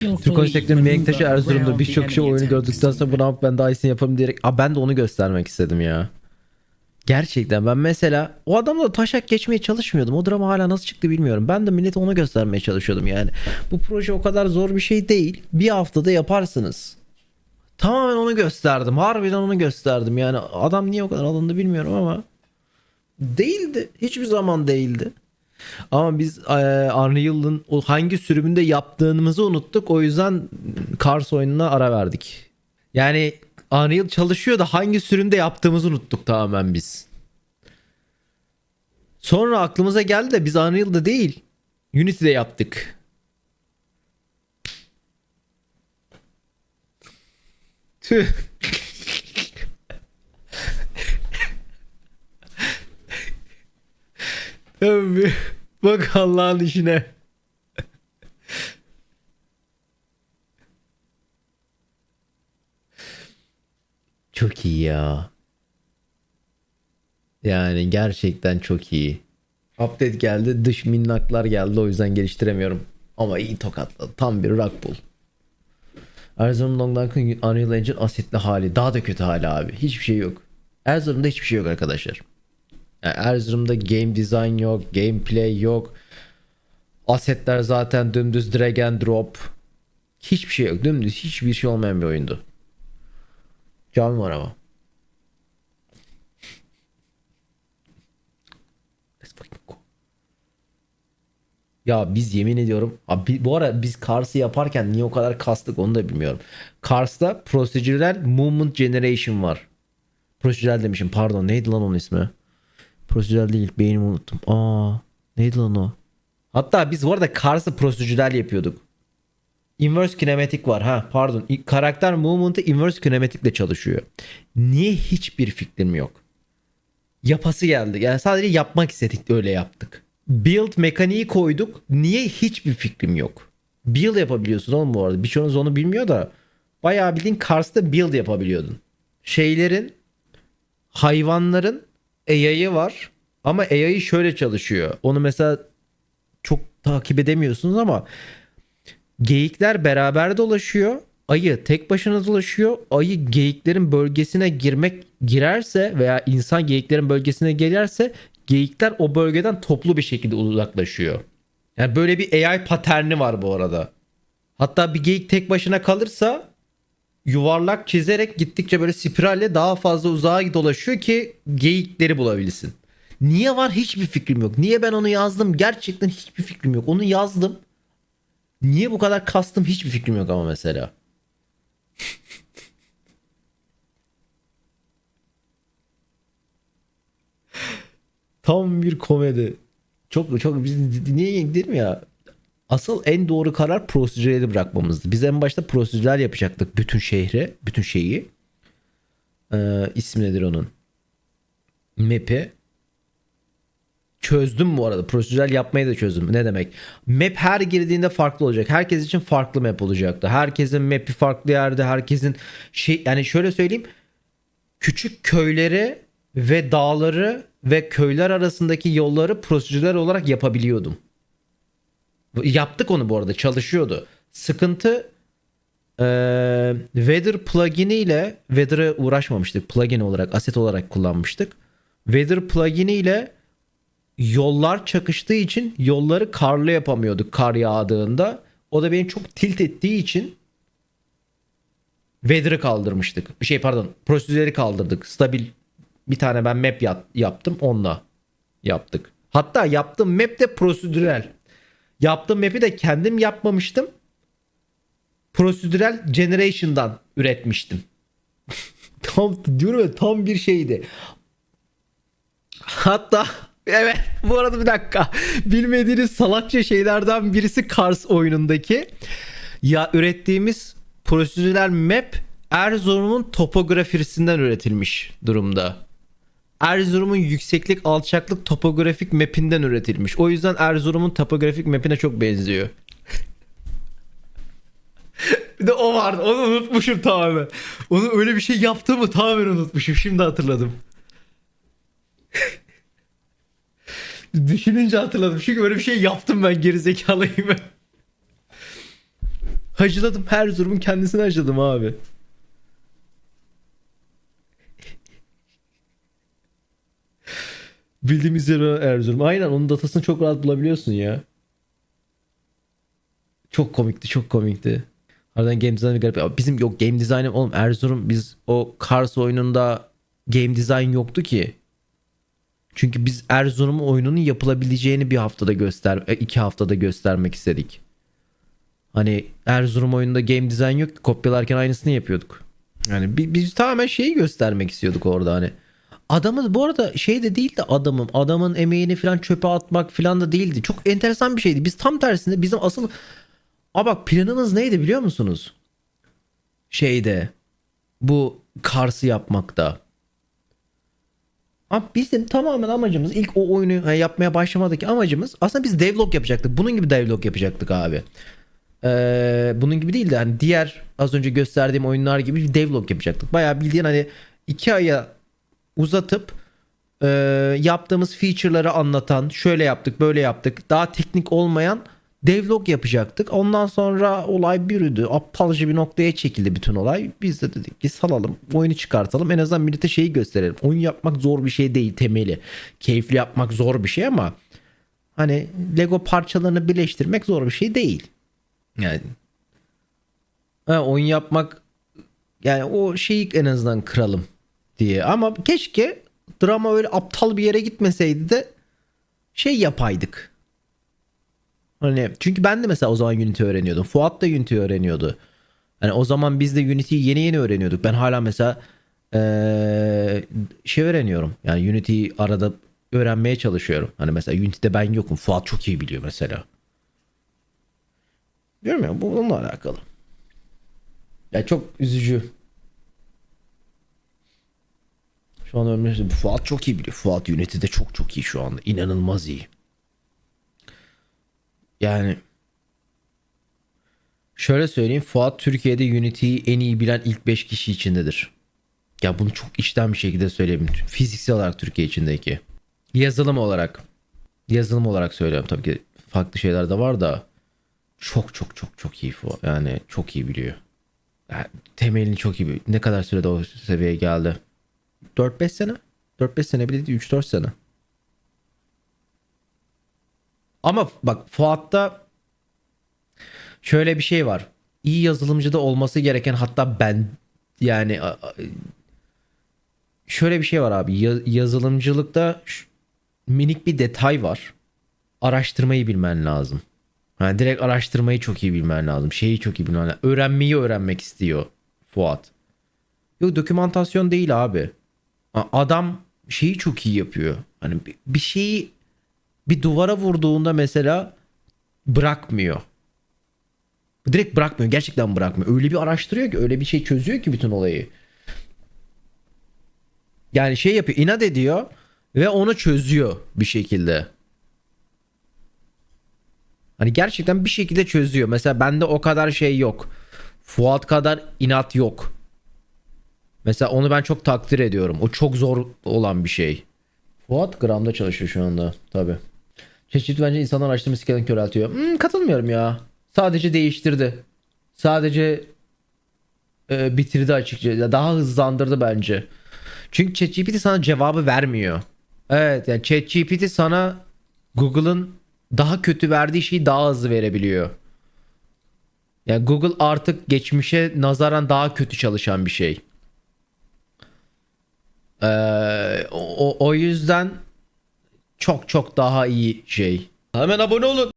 Türk oyun taşı Erzurum'da birçok kişi oyunu gördükten sonra bunu ben daha iyisini yaparım diyerek Aa, ben de onu göstermek istedim ya. Gerçekten ben mesela o adamla taşak geçmeye çalışmıyordum. O drama hala nasıl çıktı bilmiyorum. Ben de millete onu göstermeye çalışıyordum yani. Bu proje o kadar zor bir şey değil. Bir haftada yaparsınız. Tamamen onu gösterdim. Harbiden onu gösterdim. Yani adam niye o kadar alındı bilmiyorum ama değildi. Hiçbir zaman değildi. Ama biz eee Unreal'ın o hangi sürümünde yaptığımızı unuttuk. O yüzden Cars oyununa ara verdik. Yani Unreal çalışıyor da hangi sürümde yaptığımızı unuttuk tamamen biz. Sonra aklımıza geldi de biz Unreal'da değil Unity'de yaptık. Tüh. Tabii. Bak Allah'ın işine. Çok iyi ya. Yani gerçekten çok iyi. Update geldi, dış minnaklar geldi o yüzden geliştiremiyorum. Ama iyi tokatladı. Tam bir rock bull. Erzurum Long Dunk'ın Unreal Engine asetli hali. Daha da kötü hali abi. Hiçbir şey yok. Erzurum'da hiçbir şey yok arkadaşlar. Yani Erzurum'da game design yok, gameplay yok. Asetler zaten dümdüz drag and drop. Hiçbir şey yok. Dümdüz hiçbir şey olmayan bir oyundu. Cami var ama. Ya biz yemin ediyorum abi bu ara biz Cars'ı yaparken niye o kadar kastık onu da bilmiyorum. Cars'ta procedural movement generation var. Procedural demişim pardon neydi lan onun ismi? Prosedürel değil beynimi unuttum. Aa neydi lan o? Hatta biz bu arada Cars'ı prosedürel yapıyorduk. Inverse kinematik var ha pardon. Karakter movement'ı inverse kinematik ile çalışıyor. Niye hiçbir fikrim yok. Yapası geldi. Yani sadece yapmak istedik öyle yaptık. Build mekaniği koyduk. Niye hiçbir fikrim yok. Build yapabiliyorsun oğlum bu arada. Birçoğunuz onu bilmiyor da bayağı bildiğin Cars'ta build yapabiliyordun. Şeylerin hayvanların AI'ı var ama AI şöyle çalışıyor. Onu mesela çok takip edemiyorsunuz ama geyikler beraber dolaşıyor. Ayı tek başına dolaşıyor. Ayı geyiklerin bölgesine girmek girerse veya insan geyiklerin bölgesine girerse geyikler o bölgeden toplu bir şekilde uzaklaşıyor. Yani böyle bir AI paterni var bu arada. Hatta bir geyik tek başına kalırsa yuvarlak çizerek gittikçe böyle spiralle daha fazla uzağa dolaşıyor ki geyikleri bulabilsin. Niye var hiçbir fikrim yok. Niye ben onu yazdım gerçekten hiçbir fikrim yok. Onu yazdım. Niye bu kadar kastım hiçbir fikrim yok ama mesela. Tam bir komedi. Çok çok biz niye gidelim ya? Asıl en doğru karar prosedüreli bırakmamızdı. Biz en başta prosedürel yapacaktık bütün şehre, bütün şeyi. Ee, ismi nedir onun? Map'i. Çözdüm bu arada. Prosedürel yapmayı da çözdüm. Ne demek? Map her girdiğinde farklı olacak. Herkes için farklı map olacaktı. Herkesin map'i farklı yerde. Herkesin şey yani şöyle söyleyeyim. Küçük köyleri ve dağları ve köyler arasındaki yolları prosedürel olarak yapabiliyordum. Yaptık onu bu arada çalışıyordu. Sıkıntı eee Weather plugini ile Weather'a uğraşmamıştık. Plugin olarak, aset olarak kullanmıştık. Weather plugini ile yollar çakıştığı için yolları karlı yapamıyorduk kar yağdığında. O da beni çok tilt ettiği için Weather'ı kaldırmıştık. Şey pardon, prosedürleri kaldırdık. Stabil bir tane ben map yap- yaptım onunla yaptık. Hatta yaptığım map de prosedürel. Yaptığım map'i de kendim yapmamıştım. Prosedürel Generation'dan üretmiştim. tam diyorum ya tam bir şeydi. Hatta evet bu arada bir dakika. Bilmediğiniz salakça şeylerden birisi Cars oyunundaki. Ya ürettiğimiz prosedürel map Erzurum'un topografisinden üretilmiş durumda. Erzurum'un yükseklik alçaklık topografik mapinden üretilmiş. O yüzden Erzurum'un topografik mapine çok benziyor. bir de o vardı. Onu unutmuşum tamamen. Onu öyle bir şey yaptığımı tamamen unutmuşum. Şimdi hatırladım. Düşününce hatırladım. Çünkü böyle bir şey yaptım ben gerizekalıyım ben. Hacıladım. Erzurum'un kendisini hacıladım abi. Bildiğimiz üzere Erzurum. Aynen onun datasını çok rahat bulabiliyorsun ya. Çok komikti, çok komikti. Harbiden game design garip. Ya Bizim yok game design oğlum Erzurum biz o Kars oyununda game design yoktu ki. Çünkü biz Erzurum oyununun yapılabileceğini bir haftada göster, e, iki haftada göstermek istedik. Hani Erzurum oyununda game design yok ki kopyalarken aynısını yapıyorduk. Yani bi- biz tamamen şeyi göstermek istiyorduk orada hani. Adamın bu arada şey de değil de adamın adamın emeğini falan çöpe atmak falan da değildi. Çok enteresan bir şeydi. Biz tam tersinde bizim asıl Aa bak planımız neydi biliyor musunuz? Şeyde bu Kars'ı yapmakta. Abi bizim tamamen amacımız ilk o oyunu yapmaya başlamadaki amacımız aslında biz devlog yapacaktık. Bunun gibi devlog yapacaktık abi. Ee, bunun gibi değil de hani diğer az önce gösterdiğim oyunlar gibi bir devlog yapacaktık. Bayağı bildiğin hani iki aya uzatıp e, yaptığımız feature'ları anlatan şöyle yaptık böyle yaptık daha teknik olmayan devlog yapacaktık. Ondan sonra olay bürüdü. Aptalca bir noktaya çekildi bütün olay. Biz de dedik ki salalım oyunu çıkartalım. En azından millete şeyi gösterelim. Oyun yapmak zor bir şey değil temeli. Keyifli yapmak zor bir şey ama hani Lego parçalarını birleştirmek zor bir şey değil. Yani ha, oyun yapmak yani o şeyi en azından kıralım diye. Ama keşke drama öyle aptal bir yere gitmeseydi de şey yapaydık. Hani çünkü ben de mesela o zaman Unity öğreniyordum. Fuat da Unity öğreniyordu. Hani o zaman biz de Unity'yi yeni yeni öğreniyorduk. Ben hala mesela eee, şey öğreniyorum. Yani Unity'yi arada öğrenmeye çalışıyorum. Hani mesela Unity'de ben yokum. Fuat çok iyi biliyor mesela. Diyorum ya bu onunla alakalı. Ya çok üzücü. Şu an ölmüş. Fuat çok iyi biliyor. Fuat Unity'de çok çok iyi şu anda. İnanılmaz iyi. Yani şöyle söyleyeyim Fuat Türkiye'de Unity'yi en iyi bilen ilk 5 kişi içindedir. Ya bunu çok içten bir şekilde söyleyeyim. Fiziksel olarak Türkiye içindeki. Yazılım olarak. Yazılım olarak söylüyorum tabii ki farklı şeyler de var da çok çok çok çok iyi Fuat. Yani çok iyi biliyor. Yani temelini çok iyi biliyor. Ne kadar sürede o seviyeye geldi? 4-5 sene? 4-5 sene bile değil 3-4 sene. Ama bak Fuat'ta şöyle bir şey var. İyi yazılımcıda olması gereken hatta ben yani şöyle bir şey var abi. Ya- yazılımcılıkta minik bir detay var. Araştırmayı bilmen lazım. Yani direkt araştırmayı çok iyi bilmen lazım. Şeyi çok iyi bilmen lazım. Öğrenmeyi öğrenmek istiyor Fuat. Yok dokümantasyon değil abi. Adam şeyi çok iyi yapıyor. Hani bir şeyi bir duvara vurduğunda mesela bırakmıyor. Direkt bırakmıyor. Gerçekten bırakmıyor. Öyle bir araştırıyor ki öyle bir şey çözüyor ki bütün olayı. Yani şey yapıyor inat ediyor ve onu çözüyor bir şekilde. Hani gerçekten bir şekilde çözüyor. Mesela bende o kadar şey yok. Fuat kadar inat yok. Mesela onu ben çok takdir ediyorum. O çok zor olan bir şey. Fuat gramda çalışıyor şu anda. Tabi. Çeşit bence insanlar araştırma skillini köreltiyor. Hmm, katılmıyorum ya. Sadece değiştirdi. Sadece e, bitirdi açıkça. Daha hızlandırdı bence. Çünkü ChatGPT sana cevabı vermiyor. Evet yani ChatGPT sana Google'ın daha kötü verdiği şeyi daha hızlı verebiliyor. Yani Google artık geçmişe nazaran daha kötü çalışan bir şey. Ee, o, o yüzden çok çok daha iyi şey. Hemen abone olun.